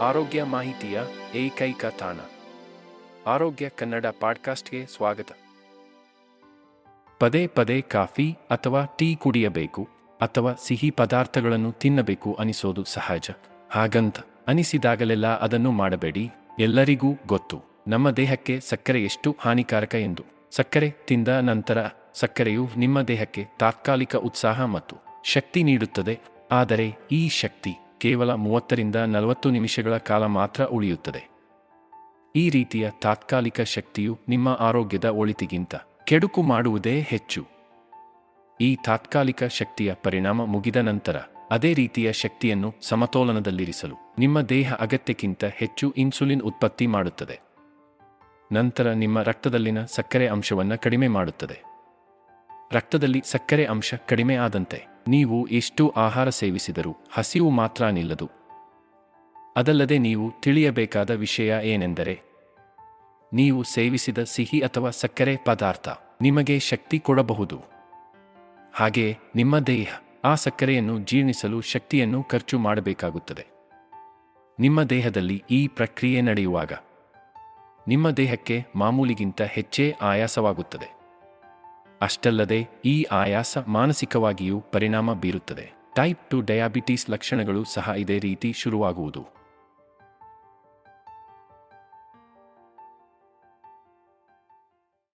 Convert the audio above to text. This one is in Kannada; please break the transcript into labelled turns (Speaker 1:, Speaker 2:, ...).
Speaker 1: ಆರೋಗ್ಯ ಮಾಹಿತಿಯ ಏಕೈಕ ತಾಣ. ಆರೋಗ್ಯ ಕನ್ನಡ ಪಾಡ್ಕಾಸ್ಟ್ಗೆ ಸ್ವಾಗತ. ಪದೇ ಪದೇ ಕಾಫಿ ಅಥವಾ ಟೀ ಕುಡಿಯಬೇಕು ಅಥವಾ ಸಿಹಿ ಪದಾರ್ಥಗಳನ್ನು ತಿನ್ನಬೇಕು ಅನಿಸೋದು ಸಹಜ. ಹಾಗಂತ ಅನಿಸಿದಾಗಲೆಲ್ಲ ಅದನ್ನು ಮಾಡಬೇಡಿ. ಎಲ್ಲರಿಗೂ ಗೊತ್ತು. ನಮ್ಮ ದೇಹಕ್ಕೆ ಸಕ್ಕರೆ ಎಷ್ಟು ಹಾನಿಕಾರಕ ಎಂದು. ಸಕ್ಕರೆ ತಿಂದ ನಂತರ ಸಕ್ಕರೆಯು ನಿಮ್ಮ ದೇಹಕ್ಕೆ ತಾತ್ಕಾಲಿಕ ಉತ್ಸಾಹ ಮತ್ತು ಶಕ್ತಿ ನೀಡುತ್ತದೆ. ಆದರೆ ಈ ಶಕ್ತಿ ಕೇವಲ ಮೂವತ್ತರಿಂದ ನಲವತ್ತು ನಿಮಿಷಗಳ ಕಾಲ ಮಾತ್ರ ಉಳಿಯುತ್ತದೆ. ಈ ರೀತಿಯ ತಾತ್ಕಾಲಿಕ ಶಕ್ತಿಯು ನಿಮ್ಮ ಆರೋಗ್ಯದ ಒಳಿತಿಗಿಂತ ಕೆಡುಕು ಮಾಡುವುದೇ ಹೆಚ್ಚು. ಈ ತಾತ್ಕಾಲಿಕ ಶಕ್ತಿಯ ಪರಿಣಾಮ ಮುಗಿದ ನಂತರ ಅದೇ ರೀತಿಯ ಶಕ್ತಿಯನ್ನು ಸಮತೋಲನದಲ್ಲಿರಿಸಲು ನಿಮ್ಮ ದೇಹ ಅಗತ್ಯಕ್ಕಿಂತ ಹೆಚ್ಚು ಇನ್ಸುಲಿನ್ ಉತ್ಪತ್ತಿ ಮಾಡುತ್ತದೆ. ನಂತರ ನಿಮ್ಮ ರಕ್ತದಲ್ಲಿನ ಸಕ್ಕರೆ ಅಂಶವನ್ನು ಕಡಿಮೆ ಮಾಡುತ್ತದೆ. ರಕ್ತದಲ್ಲಿ ಸಕ್ಕರೆ ಅಂಶ ಕಡಿಮೆ ಆದಂತೆ ನೀವು ಎಷ್ಟು ಆಹಾರ ಸೇವಿಸಿದರೂ ಹಸಿವು ಮಾತ್ರ ನಿಲ್ಲದು. ಅದಲ್ಲದೆ ನೀವು ತಿಳಿಯಬೇಕಾದ ವಿಷಯ ಏನೆಂದರೆ, ನೀವು ಸೇವಿಸಿದ ಸಿಹಿ ಅಥವಾ ಸಕ್ಕರೆ ಪದಾರ್ಥ ನಿಮಗೆ ಶಕ್ತಿ ಕೊಡಬಹುದು. ಹಾಗೆಯೇ ನಿಮ್ಮ ದೇಹ ಆ ಸಕ್ಕರೆಯನ್ನು ಜೀರ್ಣಿಸಲು ಶಕ್ತಿಯನ್ನು ಖರ್ಚು ಮಾಡಬೇಕಾಗುತ್ತದೆ. ನಿಮ್ಮ ದೇಹದಲ್ಲಿ ಈ ಪ್ರಕ್ರಿಯೆ ನಡೆಯುವಾಗ ನಿಮ್ಮ ದೇಹಕ್ಕೆ ಮಾಮೂಲಿಗಿಂತ ಹೆಚ್ಚೇ ಆಯಾಸವಾಗುತ್ತದೆ. ಅಷ್ಟಲ್ಲದೆ ಈ ಆಯಾಸ ಮಾನಸಿಕವಾಗಿಯೂ ಪರಿಣಾಮ ಬೀರುತ್ತದೆ. ಟೈಪ್ ಟು ಡಯಾಬಿಟೀಸ್ ಲಕ್ಷಣಗಳು ಸಹ ಇದೇ ರೀತಿ ಶುರುವಾಗುವುದು.